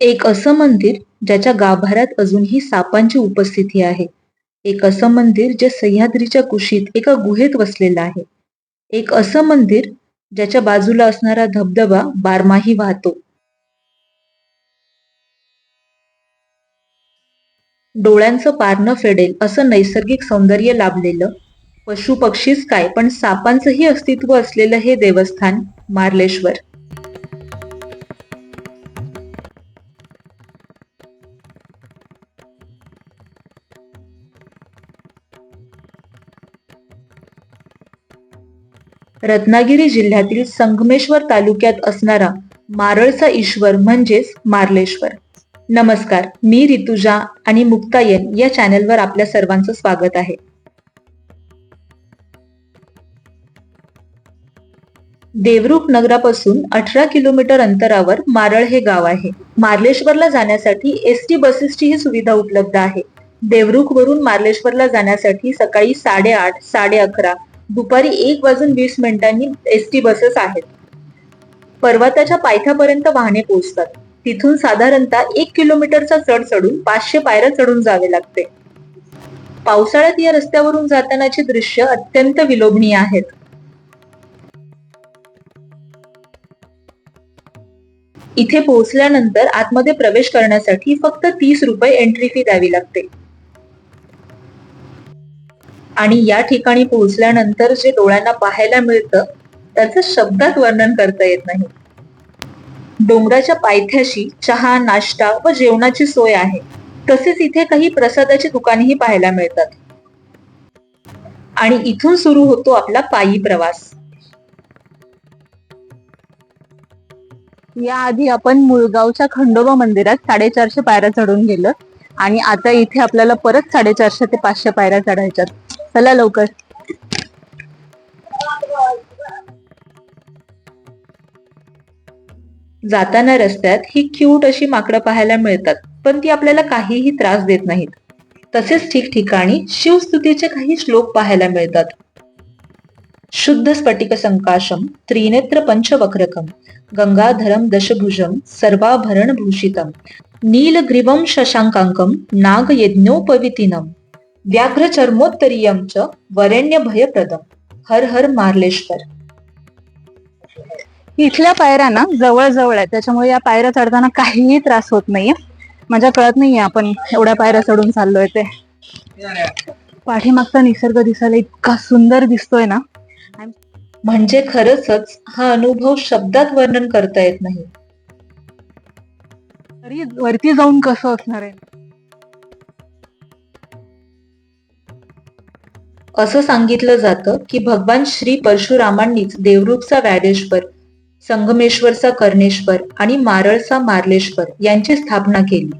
एक असं मंदिर ज्याच्या गाभाऱ्यात अजूनही सापांची उपस्थिती आहे. एक असं मंदिर जे सह्याद्रीच्या कुशीत एका गुहेत वसलेलं आहे. एक असं मंदिर ज्याच्या बाजूला असणारा धबधबा बारमाही वाहतो. डोळ्यांचं पार न फेडेल असं नैसर्गिक सौंदर्य लाभलेलं पशु पक्षीच काय पण सापांचंही अस्तित्व असलेलं हे देवस्थान मार्लेश्वर. रत्नागिरी जिल्ह्यातील संगमेश्वर तालुक्यात असणारा मारळचा ईश्वर म्हणजेच मार्लेश्वर. नमस्कार मी ऋतुजा आणि मुक्तायन या चॅनलवर आपल्या सर्वांचं स्वागत आहे. देवरुख नगरापासून अठरा किलोमीटर अंतरावर मारळ हे गाव आहे. मार्लेश्वरला जाण्यासाठी एस टी बसेसची ही सुविधा उपलब्ध आहे. देवरुखवरून मार्लेश्वरला जाण्यासाठी सकाळी साडेआठ साडे अकरा दुपारी एक वाजून वीस मिनिटांनी एस टी बसेस आहेत. पर्वताच्या पायथ्यापर्यंत वाहने पोहोचतात. तिथून साधारणतः एक किलोमीटरचा चढ चढून पाचशे पायऱ्या चढून जावे लागते. पावसाळ्यात या रस्त्यावरून जातानाची दृश्य अत्यंत विलोभनीय आहेत. इथे पोहोचल्यानंतर आतमध्ये प्रवेश करण्यासाठी फक्त तीस रुपये एंट्री फी द्यावी लागते. आणि या ठिकाणी पोहोचल्यानंतर जे डोळ्यांना पाहायला मिळतं त्याचं शब्दात वर्णन करता येत नाही. डोंगराच्या पायथ्याशी चहा नाश्ता व जेवणाची सोय आहे. तसेच इथे काही प्रसादाची दुकानेही पाहायला मिळतात. आणि इथून सुरू होतो आपला पायी प्रवास. याआधी आपण मुळगावच्या खंडोबा मंदिरात साडेचारशे पायऱ्या चढून गेलो. आणि आता इथे आपल्याला परत साडेचारशे ते पाचशे पायऱ्या चढायच्यात. चला लवकर. जाताना रस्त्यात ही क्यूट अशी माकडं पाहायला मिळतात पण ती आपल्याला काहीही त्रास देत नाहीत. तसेच ठिकठिकाणी शिवस्तुतीचे काही श्लोक पाहायला मिळतात. शुद्ध स्फटिक संकाशम त्रिनेत्र पंचवक्रकम गंगाधरम दशभुजम सर्वाभरण भूषितम नीलग्रीवम शशांकांकम नाग व्याघ्र चर्मोत्तरीयम च वरेण्य भयप्रदम हर हर मार्लेश्वर. इथल्या पायऱ्या ना जवळ जवळ आहेत. त्याच्यामुळे या पायऱ्या चढताना काहीही त्रास होत नाहीये. माझ्या कळत नाहीये आपण एवढ्या पायऱ्या चढून चाललोय ते. पाठीमागचा निसर्ग दिसायला इतका सुंदर दिसतोय ना. म्हणजे खरंच हा अनुभव शब्दात वर्णन करता येत नाही. तरी वरती जाऊन कसं असणार आहे? असं सांगितलं जातं की भगवान श्री परशुरामांनीच देवरूपचा व्याडेश्वर संगमेश्वरचा कर्णेश्वर आणि मारळचा मार्लेश्वर यांची स्थापना केली.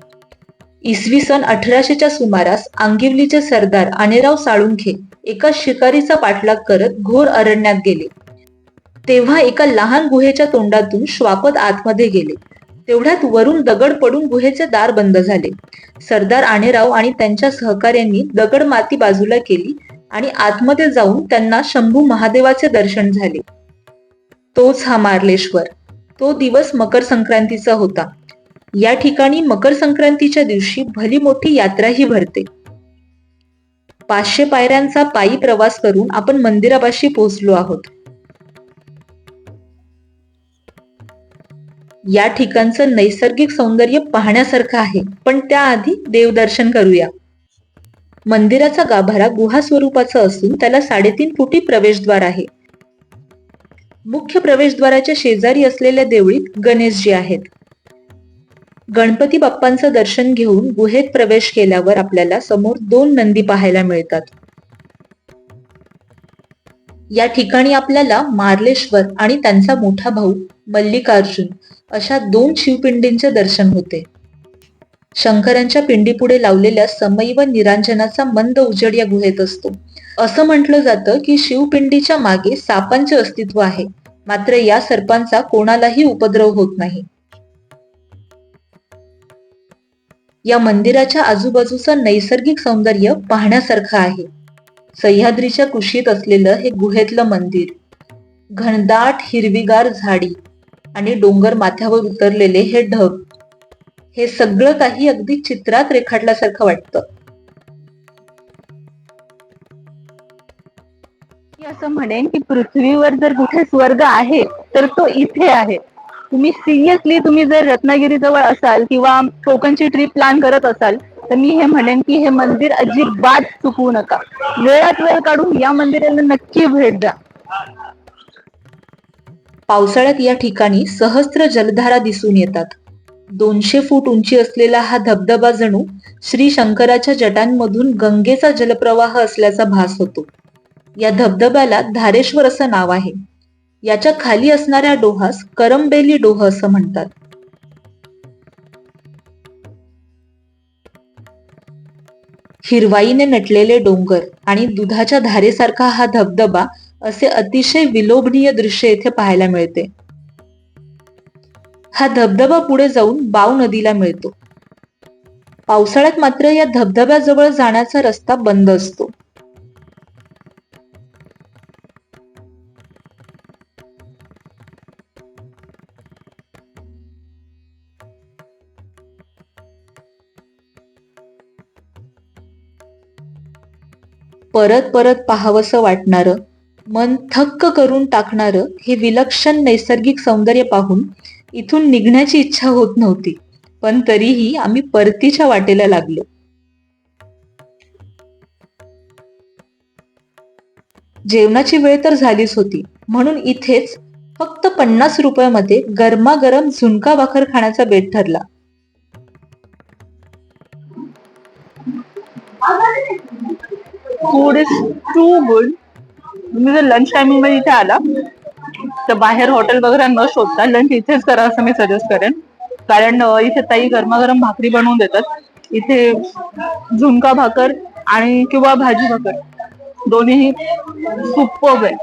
इसवी सन अठराशेच्या सुमारास आंगिवलीचे सरदार आनेराव साळुंखे एका शिकारीचा पाठलाग करत घोर अरण्यात गेले. तेव्हा एका लहान गुहेच्या तोंडातून श्वापत आतमध्ये गेले. तेवढ्यात वरून दगड पडून गुहेचे दार बंद झाले. सरदार आनेराव आणि त्यांच्या सहकार्यांनी दगड माती बाजूला केली आणि आतमध्ये जाऊन त्यांना शंभू महादेवाचे दर्शन झाले. तोच हा मार्लेश्वर. तो दिवस मकर संक्रांतीचा होता. या ठिकाणी मकर संक्रांतीच्या दिवशी भली मोठी यात्राही भरते. पाचशे पायऱ्यांचा पायी प्रवास करून आपण मंदिरापाशी पोहोचलो आहोत. या ठिकाणचं नैसर्गिक सौंदर्य पाहण्यासारखं आहे पण त्याआधी देवदर्शन करूया. मंदिराचा गाभारा गुहा स्वरूपाचा असून त्याला साडेतीन फुटी प्रवेशद्वार आहे. मुख्य प्रवेशद्वाराच्या शेजारी असलेल्या देवळीत गणेशजी आहेत. गणपती बाप्पांचं दर्शन घेऊन गुहेत प्रवेश केल्यावर आपल्याला समोर दोन नंदी पाहायला मिळतात. या ठिकाणी आपल्याला मार्लेश्वर आणि त्यांचा मोठा भाऊ मल्लिकार्जुन अशा दोन शिवपिंडींचे दर्शन होते. शंकरांच्या पिंडीपुढे लावलेल्या समयी व निरांजनाचा मंद उजेड या गुहेत असतो. असं म्हटलं जातं की शिवपिंडीच्या मागे सापांचे अस्तित्व आहे. मात्र या सर्पांचा कोणालाही उपद्रव होत नाही. या मंदिराच्या आजूबाजूचं नैसर्गिक सौंदर्य पाहण्यासारखं आहे. सह्याद्रीच्या कुशीत असलेलं हे गुहेतलं मंदिर. घनदाट हिरवीगार झाडी आणि डोंगर माथ्यावर उतरलेले हे ढग हे सगळं काही अगदी चित्रात रेखाटल्यासारखं वाटतं. मी असं म्हणेन की पृथ्वीवर जर कुठे स्वर्ग आहे तर तो इथे आहे. तुम्ही सिरियसली तुम्ही जर रत्नागिरी जवळ असाल किंवा कोकणची ट्रिप प्लॅन करत असाल तर मी हे म्हणेन की हे मंदिर अजिबात चुकवू नका. वेळात वेळ काढून या मंदिराला नक्की भेट द्या. पावसाळ्यात या ठिकाणी सहस्त्र जलधारा दिसून येतात. दोनशे फूट उंची असलेला हा धबधबा जणू श्री शंकराच्या जटांमधून गंगेचा जलप्रवाह असल्याचा भास होतो. या धबधब्याला धारेश्वर असं नाव आहे. याच्या खाली असणाऱ्या डोहास करंबेली डोह असं म्हणतात. हिरवाईने नटलेले डोंगर आणि दुधाच्या धारेसारखा हा धबधबा असे अतिशय विलोभनीय दृश्य येथे पाहायला मिळते. हा धबधबा पुढे जाऊन बाव नदीला मिळतो. पावसाळ्यात मात्र या धबधब्याजवळ जाण्याचा रस्ता बंद असतो. परत परत पाहावंसं वाटणारं मन थक्क करून टाकणारं हे विलक्षण नैसर्गिक सौंदर्य पाहून इथून निघण्याची इच्छा होत नव्हती पण तरीही आम्ही परतीच्या वाटेला लागलो. जेवणाची वेळ तर झालीच होती म्हणून इथेच फक्त पन्नास रुपयामध्ये गरमागरम झुणका भाकर खाण्याचा बेत ठरला. फूड इज टू गुड तुम्ही जर लंच टायमिंगमध्ये इथे आला तर बाहेर हॉटेल वगैरे न शोधता लंच इथेच करा असं मी सजेस्ट करेन. कारण इथे ताई गरमागरम भाकरी बनवून देतात. इथे झुणका भाकर आणि किंवा भाजी भाकर. दोन्हीही खूप आहे.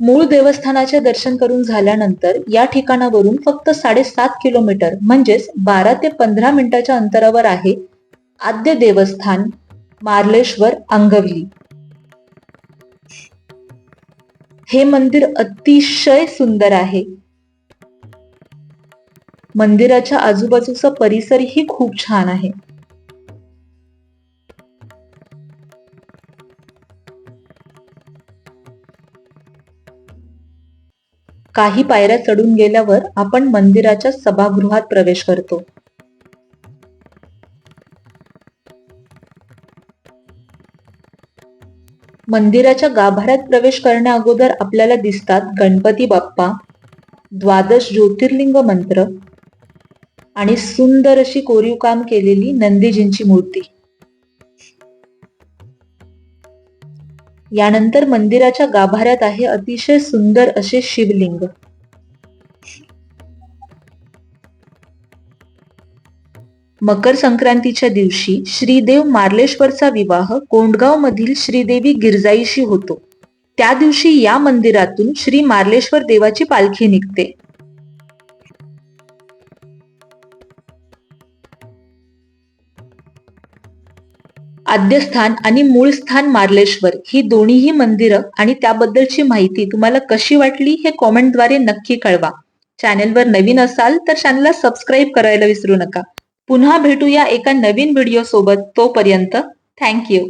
मूळ देवस्थानाचे दर्शन करून झाल्यानंतर या ठिकाणावरून फक्त साडेसात किलोमीटर म्हणजेच बारा ते पंधरा मिनिटाच्या अंतरावर आहे आद्य देवस्थान मार्लेश्वर अंगवली. हे मंदिर अतिशय सुंदर आहे. मंदिराच्या आजूबाजूचा परिसरही खूप छान आहे. काही पायऱ्या चढून गेल्यावर आपण मंदिराच्या सभागृहात प्रवेश करतो. मंदिराच्या गाभाऱ्यात प्रवेश करण्या अगोदर आपल्याला दिसतात गणपती बाप्पा द्वादश ज्योतिर्लिंग मंत्र आणि सुंदर अशी कोरीव काम केलेली नंदीजींची मूर्ती. यानंतर मंदिराच्या गाभाऱ्यात आहे अतिशय सुंदर असे शिवलिंग. मकर संक्रांतीच्या दिवशी श्रीदेव मार्लेश्वरचा विवाह कोंडगाव मधील श्रीदेवी गिरजाईशी होतो. त्या दिवशी या मंदिरातून श्री मार्लेश्वर देवाची पालखी निघते. आद्यस्थान आणि मूळ स्थान मार्लेश्वर ही दोन्हीही मंदिरं आणि त्याबद्दलची माहिती तुम्हाला कशी वाटली हे कॉमेंटद्वारे नक्की कळवा. चॅनेलवर नवीन असाल तर चॅनलला सबस्क्राईब करायला विसरू नका. पुन्हा भेटूया एका नवीन व्हिडिओ सोबत. तोपर्यंत थँक्यू